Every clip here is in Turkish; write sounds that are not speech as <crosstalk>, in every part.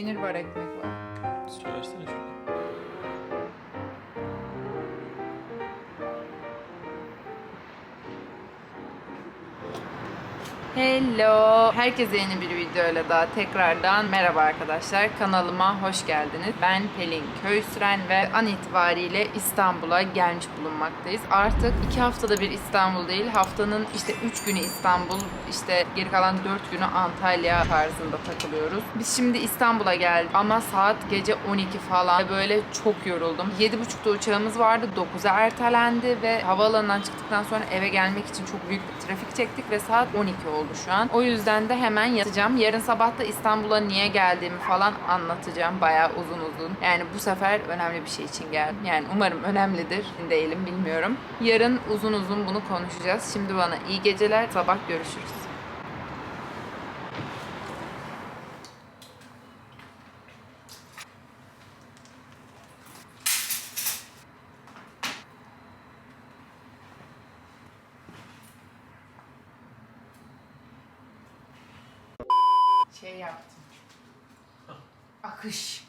Peynir var, ekmek Hello. Herkese yeni bir videoyla daha tekrardan merhaba arkadaşlar. Kanalıma hoş geldiniz. Ben Pelin Köysüren ve an itibariyle İstanbul'a gelmiş bulunmaktayız. Artık iki haftada bir İstanbul değil, haftanın işte üç günü İstanbul, işte geri kalan dört günü Antalya tarzında takılıyoruz. Biz şimdi İstanbul'a geldik ama saat gece 12 falan böyle çok yoruldum. 7.30'da uçağımız vardı, 9'a ertelendi ve havaalanından çıktıktan sonra eve gelmek için çok büyük bir trafik çektik ve saat 12 oldu şu an. O yüzden de hemen yatacağım. Yarın sabah da İstanbul'a niye geldiğimi falan anlatacağım. Bayağı uzun uzun. Yani bu sefer önemli bir şey için geldim. Yani umarım önemlidir. Değilim bilmiyorum. Yarın uzun uzun bunu konuşacağız. Şimdi bana iyi geceler. Sabah görüşürüz. Şey yaptım. Akış.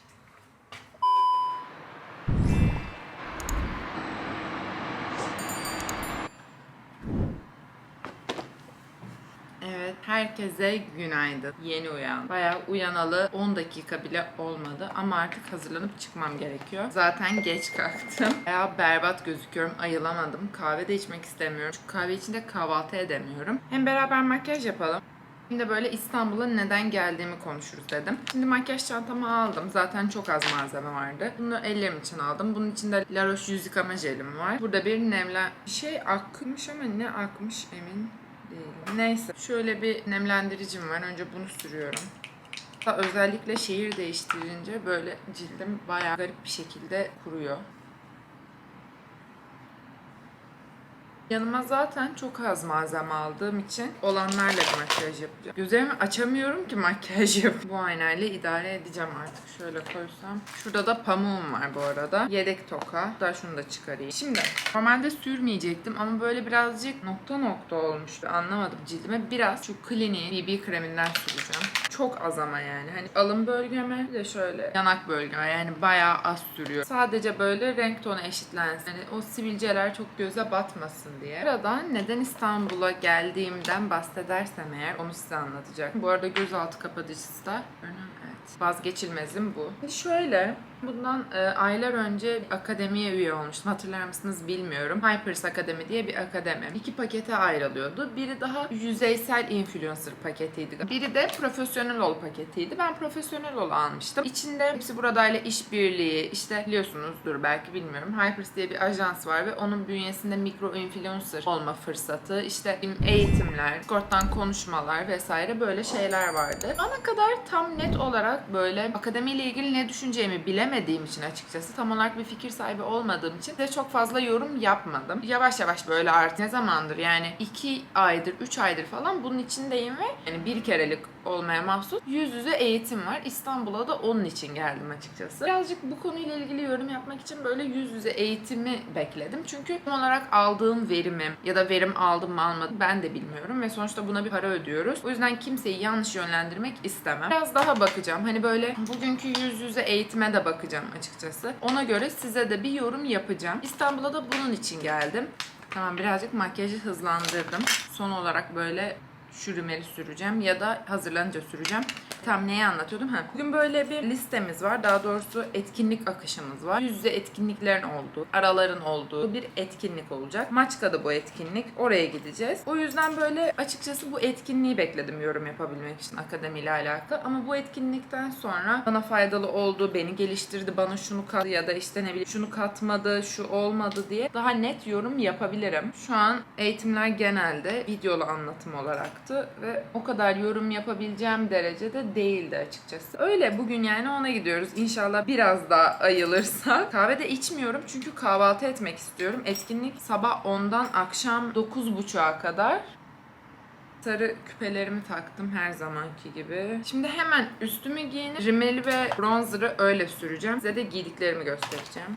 Evet, herkese günaydın. Yeni uyan. Bayağı uyanalı 10 dakika bile olmadı ama artık hazırlanıp çıkmam gerekiyor. Zaten geç kalktım. <laughs> Bayağı berbat gözüküyorum. Ayılamadım. Kahve de içmek istemiyorum. Çünkü kahve içinde kahvaltı edemiyorum. Hem beraber makyaj yapalım. Şimdi böyle İstanbul'a neden geldiğimi konuşuruz dedim. Şimdi makyaj çantamı aldım. Zaten çok az malzeme vardı. Bunu ellerim için aldım. Bunun içinde La Roche yüz yıkama jelim var. Burada bir nemlen... Bir şey akmış ama ne akmış emin değilim. Neyse. Şöyle bir nemlendiricim var. Önce bunu sürüyorum. Özellikle şehir değiştirince böyle cildim bayağı garip bir şekilde kuruyor. Yanıma zaten çok az malzeme aldığım için olanlarla makyaj yapacağım. Gözlerimi açamıyorum ki makyaj <laughs> yap. Bu aynayla idare edeceğim artık. Şöyle koysam. Şurada da pamuğum var bu arada. Yedek toka. Daha şunu da çıkarayım. Şimdi normalde sürmeyecektim ama böyle birazcık nokta nokta olmuştu. Anlamadım cildime. Biraz şu Clinique BB kreminden süreceğim. Çok az ama yani. Hani alın bölgeme de şöyle yanak bölgeme yani bayağı az sürüyor. Sadece böyle renk tonu eşitlensin. Yani o sivilceler çok göze batmasın diye. Buradan neden İstanbul'a geldiğimden bahsedersem eğer onu size anlatacak. Bu arada gözaltı kapatıcısı da önüm evet. Vazgeçilmezim bu. Şöyle Bundan e, aylar önce akademiye üye olmuştum. Hatırlar mısınız bilmiyorum. Hypers Akademi diye bir akademi. İki pakete ayrılıyordu. Biri daha yüzeysel influencer paketiydi. Biri de profesyonel ol paketiydi. Ben profesyonel ol almıştım. İçinde hepsi buradayla işbirliği, işte biliyorsunuzdur belki bilmiyorum. Hypers diye bir ajans var ve onun bünyesinde mikro influencer olma fırsatı, işte eğitimler, Discord'dan konuşmalar vesaire böyle şeyler vardı. Ana kadar tam net olarak böyle akademiyle ilgili ne düşüneceğimi bilemediğim için açıkçası tam olarak bir fikir sahibi olmadığım için de çok fazla yorum yapmadım. Yavaş yavaş böyle artık ne zamandır yani 2 aydır 3 aydır falan bunun içindeyim ve yani bir kerelik olmaya mahsus yüz yüze eğitim var. İstanbul'a da onun için geldim açıkçası. Birazcık bu konuyla ilgili yorum yapmak için böyle yüz yüze eğitimi bekledim. Çünkü tam olarak aldığım verimi ya da verim aldım mı almadım ben de bilmiyorum ve sonuçta buna bir para ödüyoruz. O yüzden kimseyi yanlış yönlendirmek istemem. Biraz daha bakacağım. Hani böyle bugünkü yüz yüze eğitime de bakacağım açıkçası. Ona göre size de bir yorum yapacağım. İstanbul'a da bunun için geldim. Tamam birazcık makyajı hızlandırdım. Son olarak böyle şu süreceğim ya da hazırlanınca süreceğim. Tam neyi anlatıyordum? Ha. Bugün böyle bir listemiz var. Daha doğrusu etkinlik akışımız var. Yüz yüze etkinliklerin olduğu, araların olduğu bir etkinlik olacak. Maçka'da bu etkinlik. Oraya gideceğiz. O yüzden böyle açıkçası bu etkinliği bekledim yorum yapabilmek için akademiyle alakalı. Ama bu etkinlikten sonra bana faydalı oldu, beni geliştirdi, bana şunu kattı ya da işte ne bileyim şunu katmadı, şu olmadı diye daha net yorum yapabilirim. Şu an eğitimler genelde videolu anlatım olaraktı ve o kadar yorum yapabileceğim derecede değildi açıkçası. Öyle bugün yani ona gidiyoruz. İnşallah biraz daha ayılırsa. <laughs> Kahve de içmiyorum çünkü kahvaltı etmek istiyorum. Etkinlik sabah 10'dan akşam 9.30'a kadar. Sarı küpelerimi taktım her zamanki gibi. Şimdi hemen üstümü giyinip rimeli ve bronzer'ı öyle süreceğim. Size de giydiklerimi göstereceğim.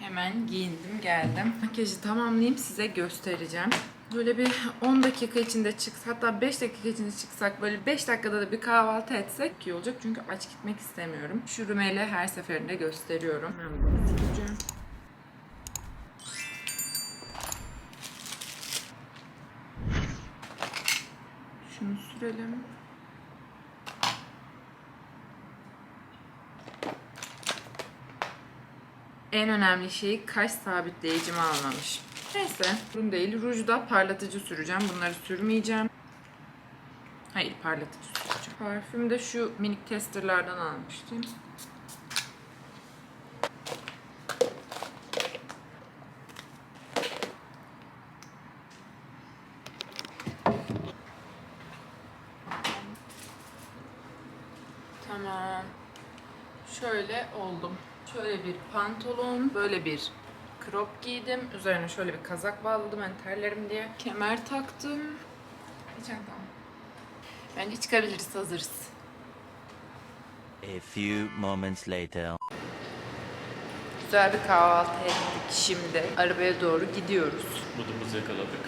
Hemen giyindim geldim. Makyajı tamamlayayım size göstereceğim. Böyle bir 10 dakika içinde çık, hatta 5 dakika içinde çıksak böyle 5 dakikada da bir kahvaltı etsek iyi olacak. Çünkü aç gitmek istemiyorum. Şu rümeli her seferinde gösteriyorum. Şunu sürelim. En önemli şey kaş sabitleyicimi almamış. Neyse, sorun değil. Rujda parlatıcı süreceğim. Bunları sürmeyeceğim. Hayır, parlatıcı süreceğim. Parfüm de şu minik testerlardan almıştım. Tamam. Şöyle oldum. Şöyle bir pantolon, böyle bir crop giydim. Üzerine şöyle bir kazak bağladım hani terlerim diye. Kemer taktım. Çantam. Bence çıkabiliriz, hazırız. A few moments later. Güzel bir kahvaltı ettik şimdi. Arabaya doğru gidiyoruz. Modumuzu yakaladık.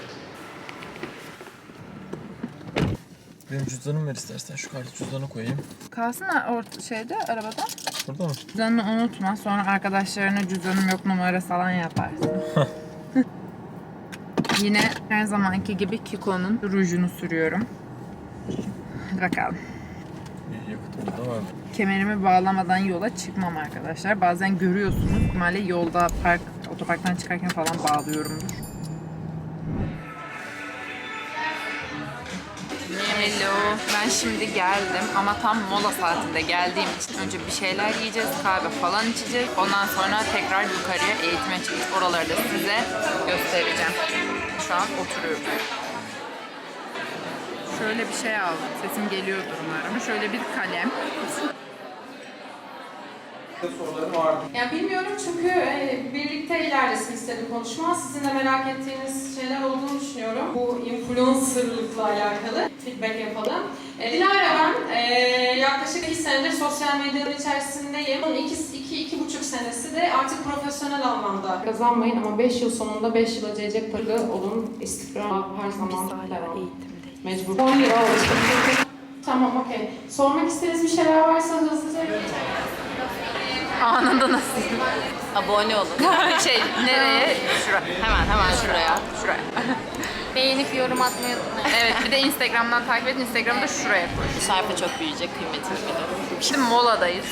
Benim cüzdanımı ver istersen. Şu kartı cüzdanı koyayım. Kalsın orta şeyde arabada. Burada mı? Cüzdanını unutma. Sonra arkadaşlarına cüzdanım yok numarası falan yaparsın. <laughs> Yine her zamanki gibi Kiko'nun rujunu sürüyorum. Bakalım. Yakıtımız da var. Kemerimi bağlamadan yola çıkmam arkadaşlar. Bazen görüyorsunuz. Ihtimalle yolda park, otoparktan çıkarken falan bağlıyorumdur. Hello. Ben şimdi geldim ama tam mola saatinde geldiğim için önce bir şeyler yiyeceğiz, kahve falan içeceğiz. Ondan sonra tekrar yukarıya eğitime çıkacağız. Oraları da size göstereceğim. Şu an oturuyorum. Şöyle bir şey aldım. Sesim geliyordur umarım. Şöyle bir kalem. Ya bilmiyorum çünkü e, birlikte ilerlesin istedim konuşma. Sizin de merak ettiğiniz şeyler olduğunu düşünüyorum. Bu influencerlıkla alakalı feedback yapalım. E, Dilara ben e, yaklaşık iki senedir sosyal medyanın içerisindeyim. Bunun iki, iki, iki buçuk senesi de artık profesyonel anlamda kazanmayın ama 5 yıl sonunda 5 yıla gelecek paralı olun. İstikrar her zaman devam. Mecbur. 10 lira oldu. Tamam okey. Sormak istediğiniz bir şeyler varsa hızlıca Anında nasıl? Abone olun. <laughs> şey nereye? Şura. Hemen hemen şuraya. Şuraya. Beğenip yorum atmayı unutmayın. Evet bir de Instagram'dan takip edin. Instagram'da şuraya koy. Bu sayfa çok büyüyecek kıymetini bilin. Şimdi moladayız.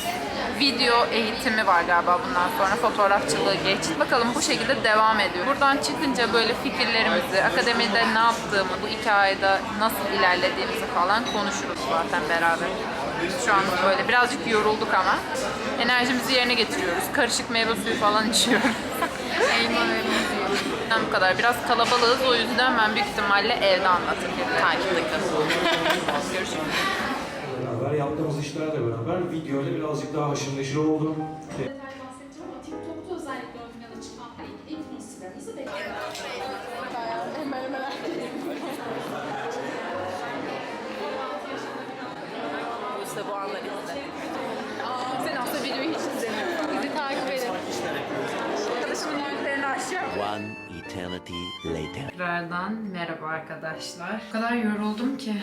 Video eğitimi var galiba bundan sonra. Fotoğrafçılığı geçti. Bakalım bu şekilde devam ediyor. Buradan çıkınca böyle fikirlerimizi, akademide ne yaptığımı, bu iki ayda nasıl ilerlediğimizi falan konuşuruz zaten beraber. Şu an böyle birazcık yorulduk ama enerjimizi yerine getiriyoruz. Karışık meyve suyu falan <laughs> içiyoruz. Elma ve muz. Bu kadar. Biraz kalabalığız o yüzden ben büyük ihtimalle evde anlatırım. Takipte kalın. <laughs> Görüşürüz. beraber yaptığımız işlerle beraber video ile birazcık daha haşır neşir oldum. Eternity later. Tekrardan merhaba arkadaşlar. O kadar yoruldum ki.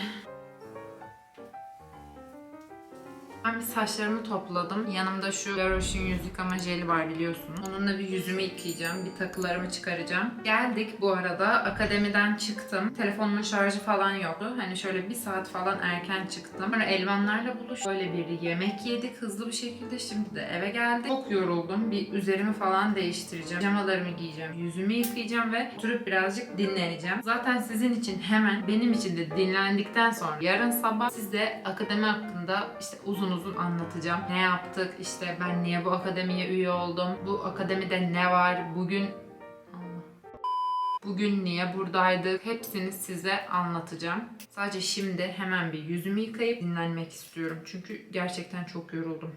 Ben bir saçlarımı topladım. Yanımda şu La Roche'in yüz yıkama jeli var biliyorsunuz. Onunla bir yüzümü yıkayacağım. Bir takılarımı çıkaracağım. Geldik bu arada. Akademiden çıktım. Telefonumun şarjı falan yoktu. Hani şöyle bir saat falan erken çıktım. Sonra Elvanlarla buluş. Böyle bir yemek yedik hızlı bir şekilde. Şimdi de eve geldik. Çok yoruldum. Bir üzerimi falan değiştireceğim. Pijamalarımı giyeceğim. Yüzümü yıkayacağım ve oturup birazcık dinleneceğim. Zaten sizin için hemen benim için de dinlendikten sonra yarın sabah size akademi hakkında işte uzun uzun anlatacağım. Ne yaptık? İşte ben niye bu akademiye üye oldum? Bu akademide ne var? Bugün. Bugün niye buradaydık? Hepsini size anlatacağım. Sadece şimdi hemen bir yüzümü yıkayıp dinlenmek istiyorum. Çünkü gerçekten çok yoruldum.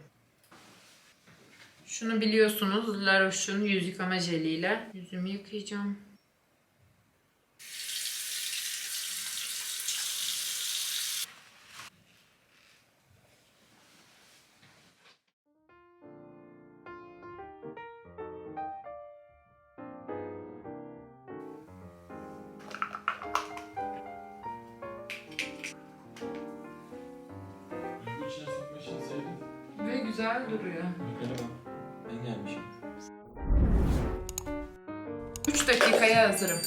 Şunu biliyorsunuz La Roche'un yüz yıkama jeliyle yüzümü yıkayacağım. 3 dakikaya hazırım.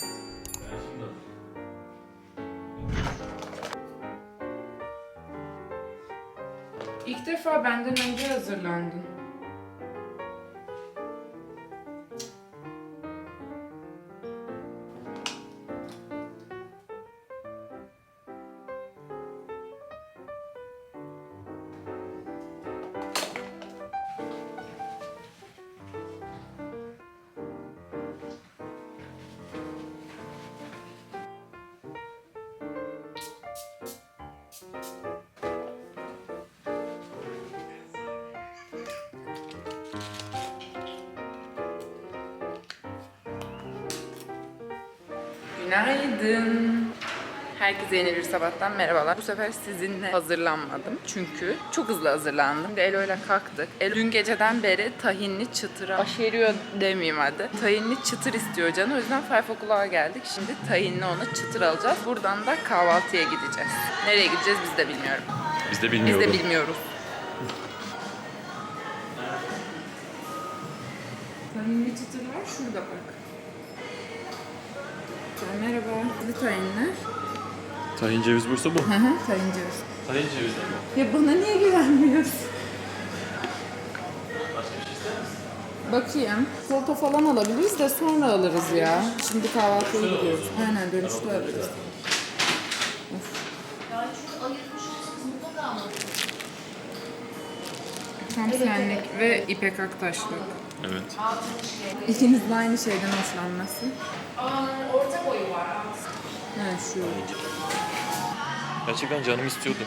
İlk defa benden önce hazırlandın. Günaydın. Herkese yeni bir sabahtan merhabalar. Bu sefer sizinle hazırlanmadım. Çünkü çok hızlı hazırlandım. Şimdi Elo ile kalktık. Elo dün geceden beri tahinli çıtıra aşeriyor demeyeyim hadi. Tahinli çıtır istiyor canı. O yüzden Five O'Clock'a geldik. Şimdi tahinli ona çıtır alacağız. Buradan da kahvaltıya gideceğiz. Nereye gideceğiz biz de bilmiyorum. Biz de Biz de bilmiyoruz. Tahinli çıtırlar şurada bak. Merhaba. Bu tahinler. Tahin ceviz bursa bu. Hı hı, tahin ceviz. Tahin ceviz ama. Ya bana niye güvenmiyorsun? Başka bir şey ister misin? Bakayım. Salata falan alabiliriz de sonra alırız ya. Şimdi kahvaltıya gidiyoruz. Aynen dönüşte alırız. Tam senlik ve İpek Aktaşlık. Evet. İkiniz de aynı şeyden hoşlanması. Orta boyu var. Ha şu. Gerçekten canım istiyordu.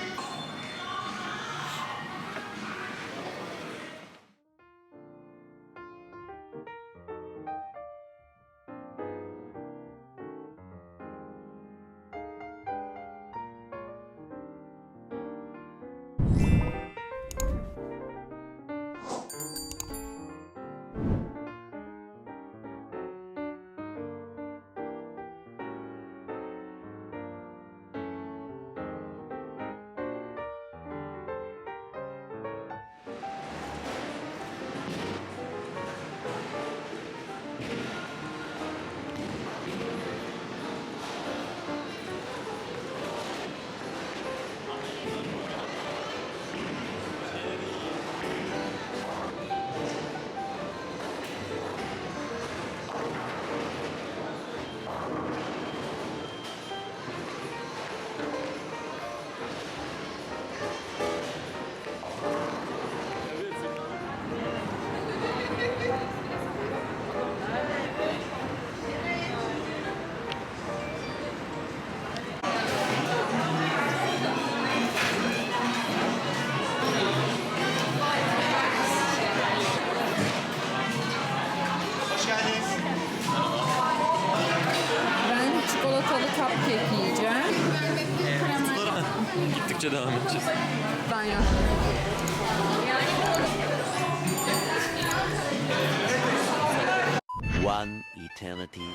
One eternity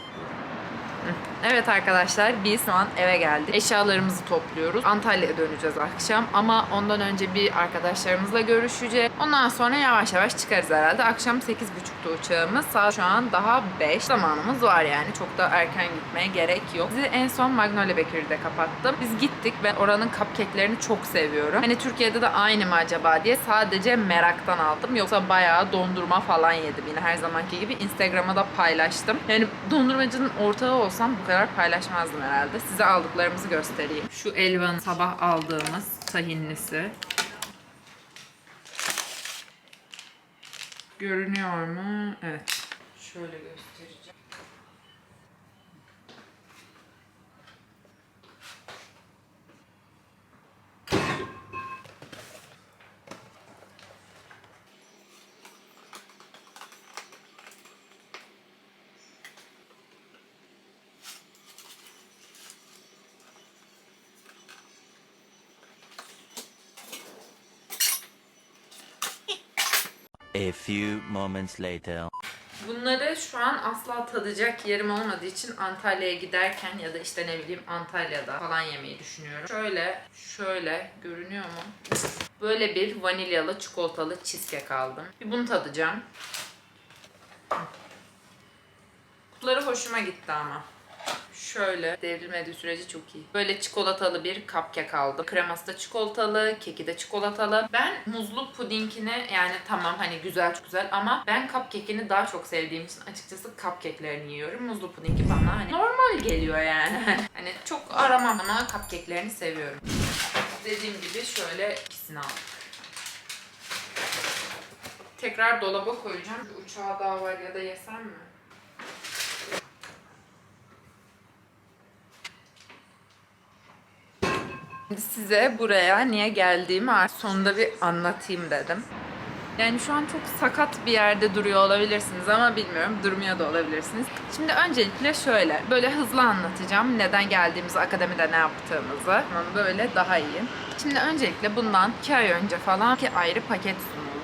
Evet arkadaşlar biz şu an eve geldik. Eşyalarımızı topluyoruz. Antalya'ya döneceğiz akşam ama ondan önce bir arkadaşlarımızla görüşeceğiz. Ondan sonra yavaş yavaş çıkarız herhalde. Akşam 8.30'da uçağımız. Saat şu an daha 5 zamanımız var yani. Çok da erken gitmeye gerek yok. Bizi en son Magnolia Bakery'de kapattım. Biz gittik ve oranın cupcake'lerini çok seviyorum. Hani Türkiye'de de aynı mı acaba diye sadece meraktan aldım. Yoksa bayağı dondurma falan yedim yine her zamanki gibi. Instagram'a da paylaştım. Yani dondurmacının ortağı olsam bu kadar paylaşmazdım herhalde. Size aldıklarımızı göstereyim. Şu Elvan'ın sabah aldığımız tahinlisi. Görünüyor mu? Evet. Şöyle göstereceğim. A few moments later. Bunları şu an asla tadacak yerim olmadığı için Antalya'ya giderken ya da işte ne bileyim Antalya'da falan yemeyi düşünüyorum. Şöyle, şöyle görünüyor mu? Böyle bir vanilyalı çikolatalı cheesecake aldım. Bir bunu tadacağım. Kutuları hoşuma gitti ama. Şöyle devrilmediği sürece çok iyi. Böyle çikolatalı bir cupcake aldım. Kreması da çikolatalı, keki de çikolatalı. Ben muzlu pudingini yani tamam hani güzel çok güzel ama ben cupcake'ini daha çok sevdiğim için açıkçası cupcake'lerini yiyorum. Muzlu pudingi bana hani normal geliyor yani. <laughs> hani çok aramam ama cupcake'lerini seviyorum. Dediğim gibi şöyle ikisini aldım. Tekrar dolaba koyacağım. Bir uçağı daha var ya da yesem mi? Size buraya niye geldiğimi sonunda bir anlatayım dedim. Yani şu an çok sakat bir yerde duruyor olabilirsiniz ama bilmiyorum durmuyor da olabilirsiniz. Şimdi öncelikle şöyle, böyle hızlı anlatacağım neden geldiğimizi, akademide ne yaptığımızı. Böyle daha iyi. Şimdi öncelikle bundan iki ay önce falan iki ayrı paket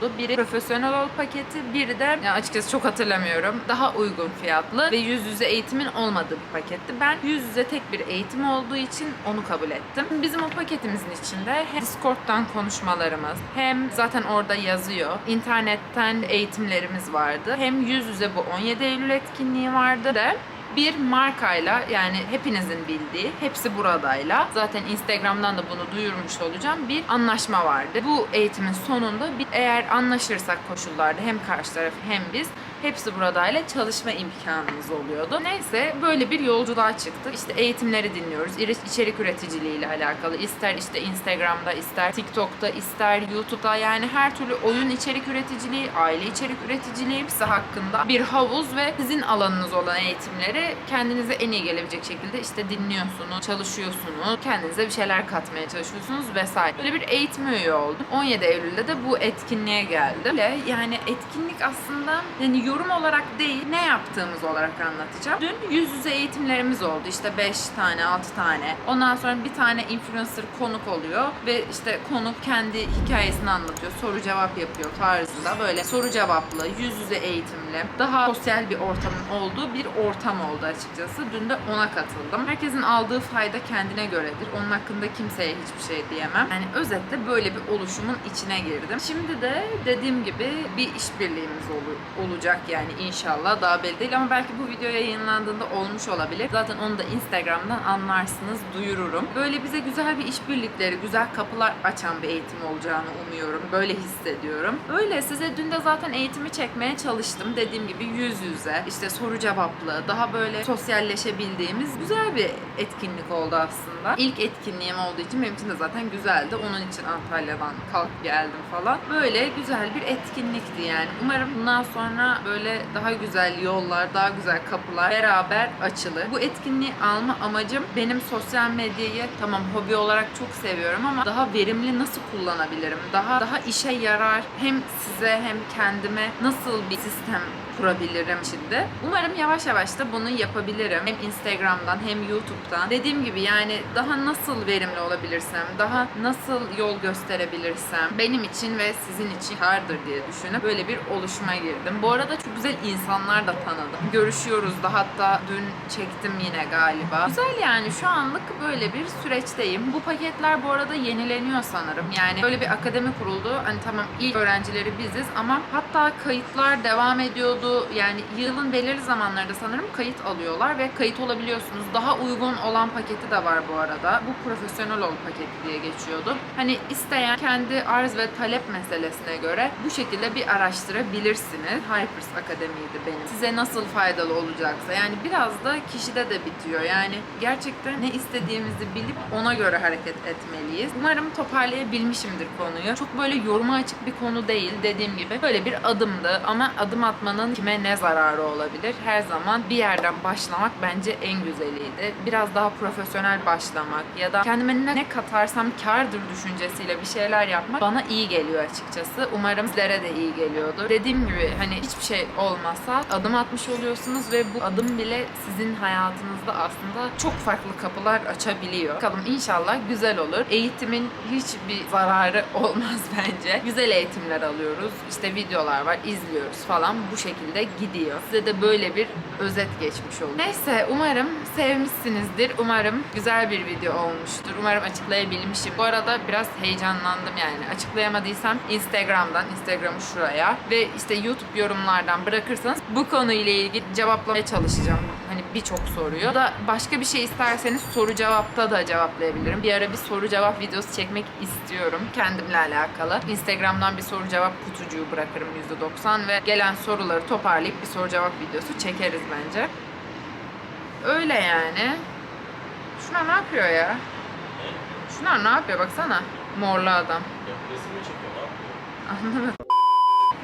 sunuldu. Biri profesyonel ol paketi, biri de ya açıkçası çok hatırlamıyorum. Daha uygun fiyatlı ve yüz yüze eğitimin olmadığı bir paketti. Ben yüz yüze tek bir eğitim olduğu için onu kabul ettim. Bizim o paketimizin içinde hem Discord'dan konuşmalarımız, hem zaten orada yazıyor. internetten eğitimlerimiz vardı. Hem yüz yüze bu 17 Eylül etkinliği vardı de bir markayla yani hepinizin bildiği hepsi buradayla zaten Instagram'dan da bunu duyurmuş olacağım bir anlaşma vardı. Bu eğitimin sonunda bir, eğer anlaşırsak koşullarda hem karşı taraf hem biz hepsi buradayla çalışma imkanımız oluyordu. Neyse böyle bir yolculuğa çıktık. İşte eğitimleri dinliyoruz. İçerik üreticiliği ile alakalı. İster işte Instagram'da, ister TikTok'ta, ister YouTube'da yani her türlü oyun içerik üreticiliği, aile içerik üreticiliği hepsi hakkında bir havuz ve sizin alanınız olan eğitimleri kendinize en iyi gelebilecek şekilde işte dinliyorsunuz, çalışıyorsunuz, kendinize bir şeyler katmaya çalışıyorsunuz vesaire. Böyle bir eğitim üye oldum. 17 Eylül'de de bu etkinliğe geldim. Yani etkinlik aslında yani yorum olarak değil ne yaptığımız olarak anlatacağım. Dün yüz yüze eğitimlerimiz oldu. İşte 5 tane, 6 tane. Ondan sonra bir tane influencer konuk oluyor ve işte konuk kendi hikayesini anlatıyor. Soru cevap yapıyor tarzında. Böyle soru cevaplı, yüz yüze eğitimli, daha sosyal bir ortamın olduğu bir ortam oldu açıkçası. Dün de ona katıldım. Herkesin aldığı fayda kendine göredir. Onun hakkında kimseye hiçbir şey diyemem. Yani özetle böyle bir oluşumun içine girdim. Şimdi de dediğim gibi bir işbirliğimiz olacak yani inşallah. Daha belli değil ama belki bu video yayınlandığında olmuş olabilir. Zaten onu da Instagram'dan anlarsınız, duyururum. Böyle bize güzel bir işbirlikleri, güzel kapılar açan bir eğitim olacağını umuyorum. Böyle hissediyorum. Öyle size dün de zaten eğitimi çekmeye çalıştım. Dediğim gibi yüz yüze, işte soru cevaplı, daha böyle sosyalleşebildiğimiz güzel bir etkinlik oldu aslında. İlk etkinliğim olduğu için benim için de zaten güzeldi. Onun için Antalya'dan kalkıp geldim falan. Böyle güzel bir etkinlikti yani. Umarım bundan sonra böyle daha güzel yollar, daha güzel kapılar beraber açılır. Bu etkinliği alma amacım benim sosyal medyayı tamam hobi olarak çok seviyorum ama daha verimli nasıl kullanabilirim? Daha daha işe yarar hem size hem kendime nasıl bir sistem kurabilirim şimdi. Umarım yavaş yavaş da bunu yapabilirim. Hem Instagram'dan hem YouTube'dan. Dediğim gibi yani daha nasıl verimli olabilirsem, daha nasıl yol gösterebilirsem benim için ve sizin için kardır diye düşünüp böyle bir oluşuma girdim. Bu arada çok güzel insanlar da tanıdım. Görüşüyoruz da hatta dün çektim yine galiba. Güzel yani şu anlık böyle bir süreçteyim. Bu paketler bu arada yenileniyor sanırım. Yani böyle bir akademi kuruldu. Hani tamam ilk öğrencileri biziz ama hatta kayıtlar devam ediyordu. Yani yılın belirli zamanlarında sanırım kayıt alıyorlar ve kayıt olabiliyorsunuz. Daha uygun olan paketi de var bu arada. Bu profesyonel ol paketi diye geçiyordu. Hani isteyen kendi arz ve talep meselesine göre bu şekilde bir araştırabilirsiniz. Hypers Akademi'ydi benim. Size nasıl faydalı olacaksa. Yani biraz da kişide de bitiyor. Yani gerçekten ne istediğimizi bilip ona göre hareket etmeliyiz. Umarım toparlayabilmişimdir konuyu. Çok böyle yoruma açık bir konu değil dediğim gibi. Böyle bir adımdı ama adım atmanın kime ne zararı olabilir? Her zaman bir yerden başlamak bence en güzeliydi. Biraz daha profesyonel başlamak ya da kendime ne katarsam kardır düşüncesiyle bir şeyler yapmak bana iyi geliyor açıkçası. Umarım sizlere de iyi geliyordur. Dediğim gibi hani hiçbir şey olmasa adım atmış oluyorsunuz ve bu adım bile sizin hayatınızda aslında çok farklı kapılar açabiliyor. Bakalım inşallah güzel olur. Eğitimin hiçbir zararı <laughs> olmaz bence. Güzel eğitimler alıyoruz. İşte videolar var, izliyoruz falan. Bu şekilde gidiyor. Size de böyle bir özet geçmiş olur. Neyse umarım sevmişsinizdir. Umarım güzel bir video olmuştur. Umarım açıklayabilmişim. Bu arada biraz heyecanlandım yani. Açıklayamadıysam Instagram'dan, Instagram'ı şuraya ve işte YouTube yorumlardan bırakırsanız bu konuyla ilgili cevaplamaya çalışacağım. Hani birçok soruyu. Ya da başka bir şey isterseniz soru cevapta da cevaplayabilirim. Bir ara bir soru cevap videosu çekmek istiyorum. Kendimle alakalı. Instagram'dan bir soru cevap kutucuğu bırakırım %90 ve gelen soruları toparlayıp bir soru cevap videosu çekeriz bence. Öyle yani. Şunlar ne yapıyor ya? Şunlar ne yapıyor baksana. Morlu adam. Anlamadım.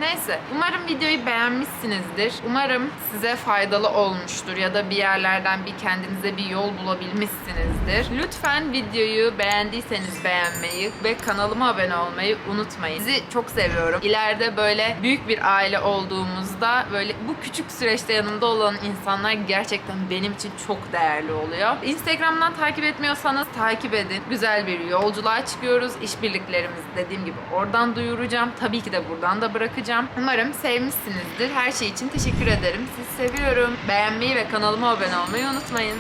Neyse, umarım videoyu beğenmişsinizdir. Umarım size faydalı olmuştur ya da bir yerlerden bir kendinize bir yol bulabilmişsinizdir. Lütfen videoyu beğendiyseniz beğenmeyi ve kanalıma abone olmayı unutmayın. Sizi çok seviyorum. İleride böyle büyük bir aile olduğumuzda böyle bu küçük süreçte yanımda olan insanlar gerçekten benim için çok değerli oluyor. Instagram'dan takip etmiyorsanız takip edin. Güzel bir yolculuğa çıkıyoruz. İşbirliklerimizi dediğim gibi oradan duyuracağım. Tabii ki de buradan da bırakacağım. Umarım sevmişsinizdir. Her şey için teşekkür ederim. Sizi seviyorum. Beğenmeyi ve kanalıma abone olmayı unutmayın.